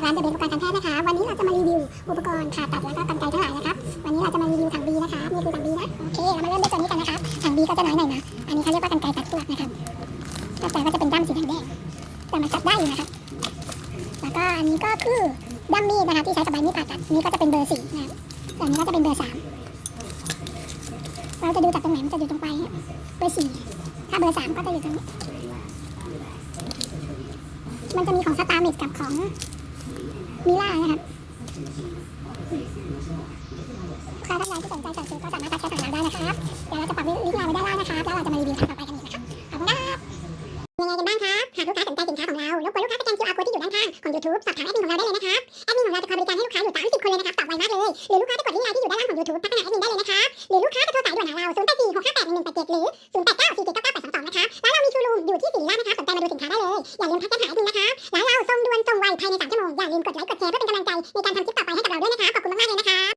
จากร้านเดอะเบนอุปกรณ์การแพทย์นะคะ วันนี้เราจะมารีวิวอุปกรณ์ผ่าตัดแล้วก็กรรไกทั้งหลายนะครับ วันนี้เราจะมารีวิวถังบีนะคะนี่คือถังบีนะ โอเค เรามาเริ่มด้วยตัวนี้กันนะครับ ถังบีก็จะน้อยหน่อยนะ อันนี้เขาเรียกว่ากรรไกตัดเปลือกนะครับต่อไปก็จะเป็นด้ามสีแดงแต่มันตัดได้อยู่นะครับ แล้วก็อันนี้ก็คือด้ามมีดนะคะที่ใช้กับใบมีดผ่าตัด นี้ก็จะเป็นเบอร์สี่นะครับแต่อันนี้ก็จะเป็นเบอร์สามเราจะดูจากตรงไหนมันจะอยู่ตรงปลายเนี่ยเบอร์สี่ถ้าเบอร์สามก็จะอยู่ตรงนี้มันจะมีของสตาร์มิดกับของ มิล่านะครับลูกค้าท่านใดที่สนใจสั่งซื้อก็สามารถทักแชทสั่งเราได้นะครับ เดี๋ยวเราจะปักลิงก์ไลน์ไว้ด้านล่างนะครับ แล้วเราจะมารีวิวครั้งต่อไปกันอีกนะครับ ขอบคุณครับยังไงกันบ้างครับ หากลูกค้าสนใจสินค้าของเรา รบกวนลูกค้าสแกน QR code ที่อยู่ด้านข้างของ YouTube สอบถามแอดมินของเราได้เลยนะครับ แอดมินของเราจะคอยบริการให้ลูกค้าอยู่ 30 คนเลยนะครับ ตอบไวมากเลย หรือลูกค้าจะกดลิงก์ไลน์ที่อยู่ด้านล่างของ YouTube ทักไปหาแอดมินได้เลยนะครับ หรือลูกค้าจะโทรสายด่วนหาเรา0 8 4 6 5 8 1 1 8 7หรือ0 8 9 4 7 9 9 8 2 2นะครับ แล้วเรามีชูรูมอยู่ที่สิริราชนะครับสนใจมาดูสินค้าได้เลย อย่าลืมทักแชทหาแอดมินนะครับ ภายใน3ชั่วโมงอย่าลืมกดไลค์กดแชร์เพื่อเป็นกำลังใจในการทำคลิปต่อไปให้กับเราด้วยนะคะ ขอบคุณมากๆเลยนะคะ